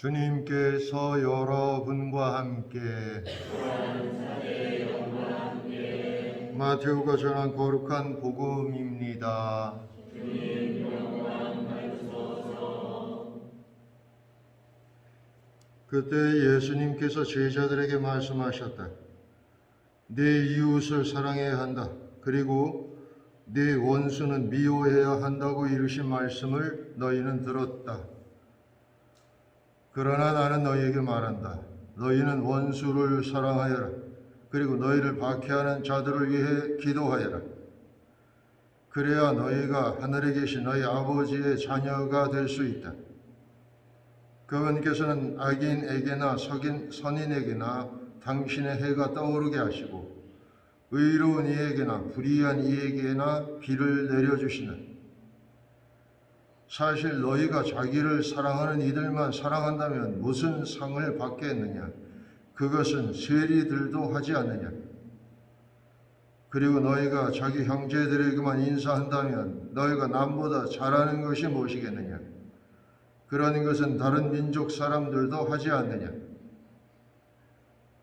주님께서 여러분과 함께 마테오가 전한 거룩한 복음입니다. 그때 예수님께서 제자들에게 말씀하셨다. 내 이웃을 사랑해야 한다. 그리고 내 원수는 미워해야 한다고 이르신 말씀을 너희는 들었다. 그러나 나는 너희에게 말한다. 너희는 원수를 사랑하여라. 그리고 너희를 박해하는 자들을 위해 기도하여라. 그래야 너희가 하늘에 계신 너희 아버지의 자녀가 될 수 있다. 그분께서는 악인에게나 석인, 선인에게나 당신의 해가 떠오르게 하시고 의로운 이에게나 불의한 이에게나 비를 내려주시는 사실 너희가 자기를 사랑하는 이들만 사랑한다면 무슨 상을 받겠느냐? 그것은 세리들도 하지 않느냐? 그리고 너희가 자기 형제들에게만 인사한다면 너희가 남보다 잘하는 것이 무엇이겠느냐? 그러는 것은 다른 민족 사람들도 하지 않느냐?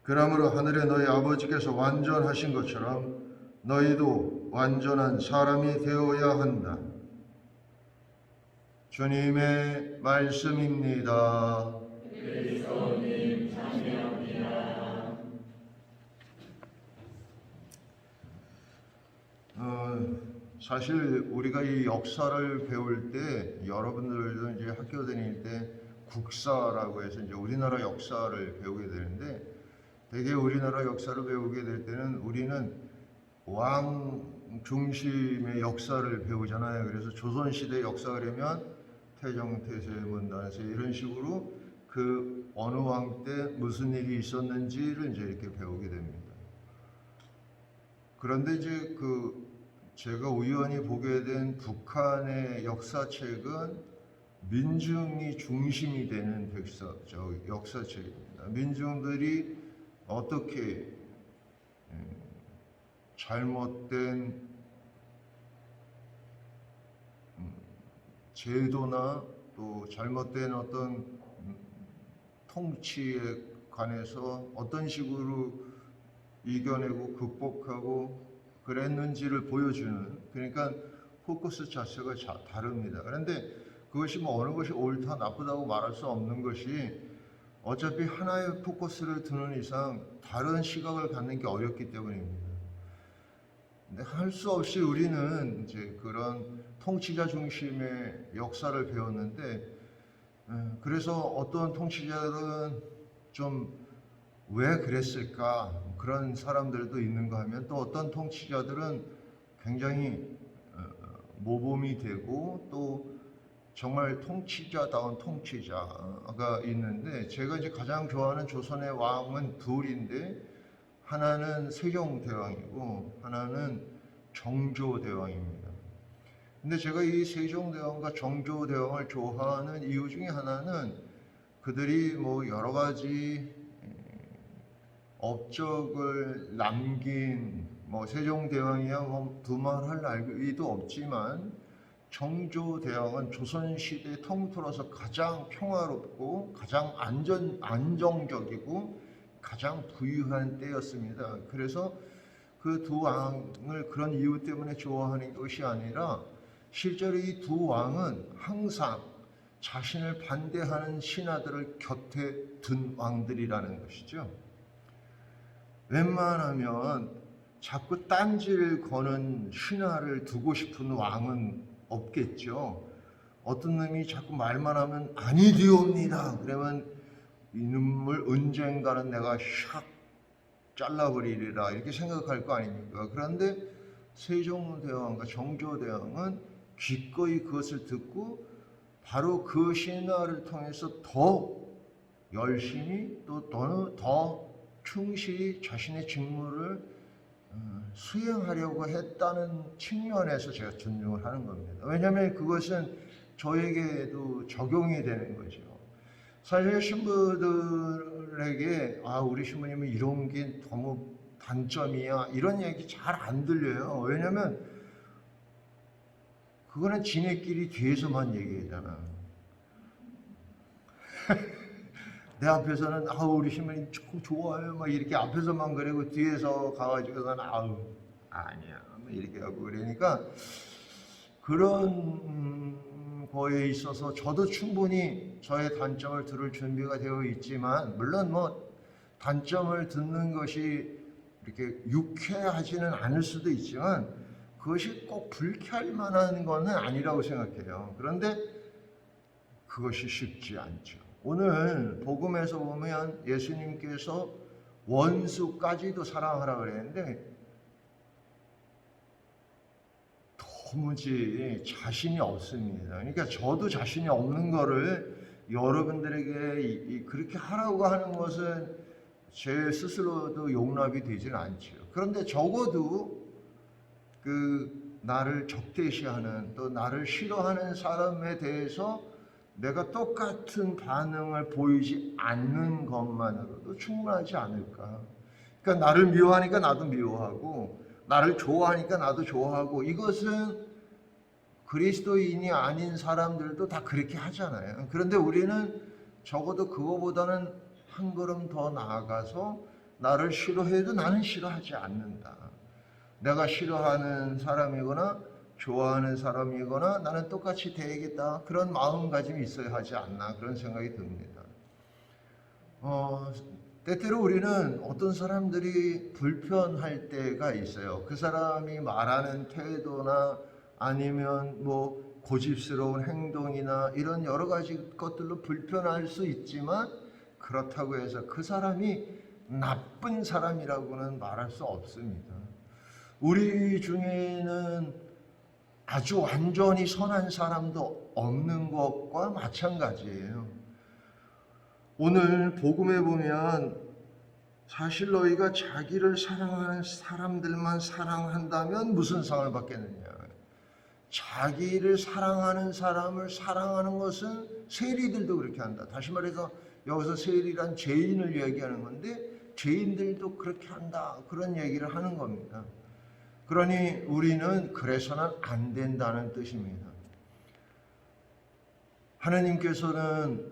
그러므로 하늘에 너희 아버지께서 완전하신 것처럼 너희도 완전한 사람이 되어야 한다. 주님의 말씀입니다. 어, 사실 우리가 이 역사를 배울 때 여러분들도 이제 학교 다닐 때 국사라고 해서 이제 우리나라 역사를 배우게 되는데 되게 우리나라 역사를 배우게 될 때는 우리는 왕 중심의 역사를 배우잖아요. 그래서 조선 시대 역사라면 태종, 태세, 문단세 이런 식으로 그 어느 왕 때 무슨 일이 있었는지를 이제 이렇게 배우게 됩니다. 그런데 이제 그 제가 우연히 보게 된 북한의 역사책은 민중이 중심이 되는 역사, 저 역사책입니다. 민중들이 어떻게 음, 잘못된 제도나 또 잘못된 어떤 음, 통치에 관해서 어떤 식으로 이겨내고 극복하고 그랬는지를 보여주는 그러니까 포커스 자체가 자, 다릅니다. 그런데 그것이 뭐 어느 것이 옳다 나쁘다고 말할 수 없는 것이 어차피 하나의 포커스를 두는 이상 다른 시각을 갖는 게 어렵기 때문입니다. 근데 할 수 없이 우리는 이제 그런 통치자 중심의 역사를 배웠는데 어, 그래서 어떤 통치자들은 좀 왜 그랬을까 그런 사람들도 있는가 하면 또 어떤 통치자들은 굉장히 어, 모범이 되고 또 정말 통치자다운 통치자가 있는데 제가 이제 가장 좋아하는 조선의 왕은 둘인데 하나는 세종대왕이고 하나는 정조대왕입니다. 근데 제가 이 세종대왕과 정조대왕을 좋아하는 이유 중에 하나는 그들이 뭐 여러 가지 업적을 남긴 뭐 세종대왕이야 뭐 두말할 나위도 없지만 정조대왕은 조선시대 통틀어서 가장 평화롭고 가장 안전 안정적이고 가장 부유한 때였습니다. 그래서 그 두 왕을 그런 이유 때문에 좋아하는 것이 아니라 실제로 이 두 왕은 항상 자신을 반대하는 신하들을 곁에 둔 왕들이라는 것이죠. 웬만하면 자꾸 딴지를 거는 신하를 두고 싶은 왕은 없겠죠. 어떤 놈이 자꾸 말만 하면 아니되옵니다. 그러면 이놈을 언젠가는 내가 샥 잘라버리리라 이렇게 생각할 거 아닙니까? 그런데 세종대왕과 정조대왕은 기꺼이 그것을 듣고 바로 그 신하를 통해서 더 열심히 또 더, 더 충실히 자신의 직무를 어, 수행하려고 했다는 측면에서 제가 존중을 하는 겁니다. 왜냐하면 그것은 저에게도 적용이 되는 거죠. 사실 신부들에게 아 우리 신부님은 이런 게 너무 단점이야 이런 얘기 잘 안 들려요. 왜냐하면 그거는 지네끼리 뒤에서만 얘기하잖아. 내 앞에서는 아우 우리 신부님 참 좋아요 막 이렇게 앞에서만 그러고 뒤에서 가가지고서는 아우 아니야 막 이렇게 하고 그러니까 그런 음, 거에 있어서 저도 충분히 저의 단점을 들을 준비가 되어 있지만 물론 뭐 단점을 듣는 것이 이렇게 유쾌하지는 않을 수도 있지만 그것이 꼭 불쾌할 만한 것은 아니라고 생각해요. 그런데 그것이 쉽지 않죠. 오늘 복음에서 보면 예수님께서 원수까지도 사랑하라 그랬는데 도무지 자신이 없습니다. 그러니까 저도 자신이 없는 거를 여러분들에게 그렇게 하라고 하는 것은 제 스스로도 용납이 되지는 않죠. 그런데 적어도 그 나를 적대시하는 또 나를 싫어하는 사람에 대해서 내가 똑같은 반응을 보이지 않는 것만으로도 충분하지 않을까. 그러니까 나를 미워하니까 나도 미워하고 나를 좋아하니까 나도 좋아하고 이것은 그리스도인이 아닌 사람들도 다 그렇게 하잖아요. 그런데 우리는 적어도 그거보다는 한 걸음 더 나아가서 나를 싫어해도 나는 싫어하지 않는다. 내가 싫어하는 사람이거나 좋아하는 사람이거나 나는 똑같이 대하겠다. 그런 마음가짐이 있어야 하지 않나 그런 생각이 듭니다. 어, 때때로 우리는 어떤 사람들이 불편할 때가 있어요. 그 사람이 말하는 태도나 아니면 뭐 고집스러운 행동이나 이런 여러 가지 것들로 불편할 수 있지만 그렇다고 해서 그 사람이 나쁜 사람이라고는 말할 수 없습니다. 우리 중에는 아주 완전히 선한 사람도 없는 것과 마찬가지예요. 오늘 복음에 보면 사실 너희가 자기를 사랑하는 사람들만 사랑한다면 무슨 상을 받겠느냐? 자기를 사랑하는 사람을 사랑하는 것은 세리들도 그렇게 한다. 다시 말해서 여기서 세리란 죄인을 얘기하는 건데 죄인들도 그렇게 한다. 그런 얘기를 하는 겁니다. 그러니 우리는 그래서는 안 된다는 뜻입니다. 하나님께서는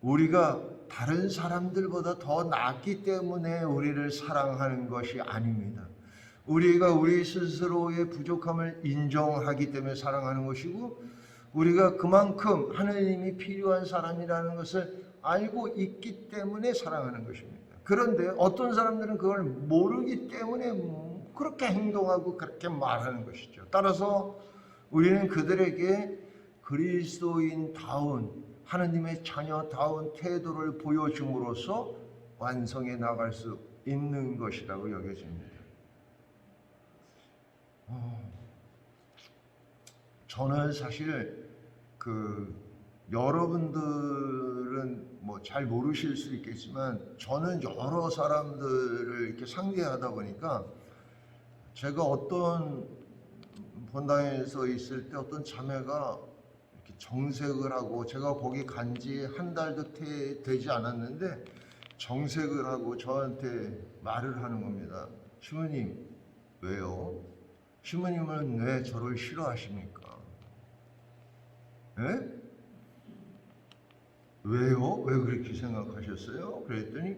우리가 다른 사람들보다 더 낫기 때문에 우리를 사랑하는 것이 아닙니다. 우리가 우리 스스로의 부족함을 인정하기 때문에 사랑하는 것이고 우리가 그만큼 하나님이 필요한 사람이라는 것을 알고 있기 때문에 사랑하는 것입니다. 그런데 어떤 사람들은 그걸 모르기 때문에 그렇게 행동하고 그렇게 말하는 것이죠. 따라서 우리는 그들에게 그리스도인다운 하나님의 자녀다운 태도를 보여줌으로써 완성해 나갈 수 있는 것이라고 여겨집니다. 어, 저는 사실 그 여러분들은 뭐 잘 모르실 수 있겠지만 저는 여러 사람들을 이렇게 상대하다 보니까 제가 어떤 본당에서 있을 때 어떤 자매가 이렇게 정색을 하고 제가 거기 간 지 한 달도 태- 되지 않았는데 정색을 하고 저한테 말을 하는 겁니다. 시모님 왜요? 시모님은 왜 저를 싫어하십니까? 예? 왜요? 왜 그렇게 생각하셨어요? 그랬더니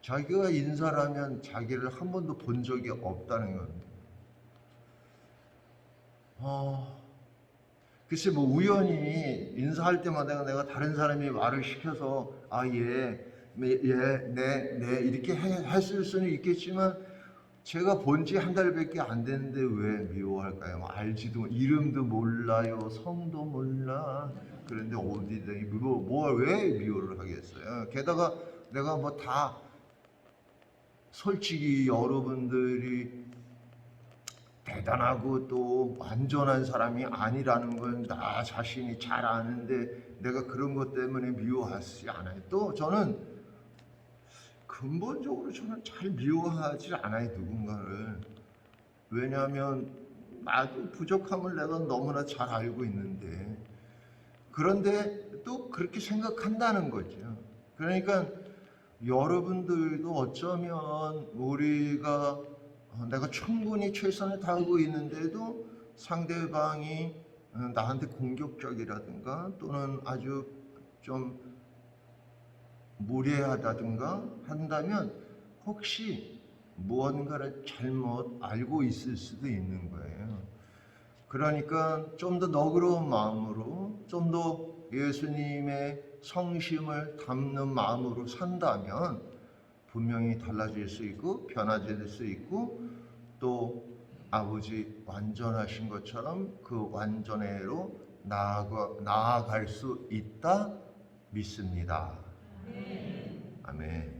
자기가 인사라면 자기를 한 번도 본 적이 없다는 겁니다. 어, 글쎄 뭐 우연히 인사할 때마다 내가 다른 사람이 말을 시켜서 아 예, 예, 네, 네 이렇게 해- 했을 수는 있겠지만 제가 본 지 한 달밖에 안 됐는데 왜 미워할까요? 뭐 알지도 이름도 몰라요, 성도 몰라. 그런데 어디다 미워 뭐왜 미워를 하겠어요? 게다가 내가 뭐 다 솔직히 여러분들이 대단하고 또 완전한 사람이 아니라는 건 나 자신이 잘 아는데 내가 그런 것 때문에 미워하지 않아요. 또 저는 근본적으로 저는 잘 미워하지 않아요 누군가를 왜냐하면 나도 부족함을 내가 너무나 잘 알고 있는데 그런데 또 그렇게 생각한다는 거죠. 그러니까 여러분들도 어쩌면 우리가 어, 내가 충분히 최선을 다하고 있는데도 상대방이 어, 나한테 공격적이라든가 또는 아주 좀 무례하다든가 한다면 혹시 무언가를 잘못 알고 있을 수도 있는 거예요. 그러니까 좀 더 너그러운 마음으로 좀 더 예수님의 성심을 담는 마음으로 산다면 분명히 달라질 수 있고 변화될 수 있고 또 아버지 완전하신 것처럼 그 완전회로 나아가, 나아갈 수 있다 믿습니다. 아멘.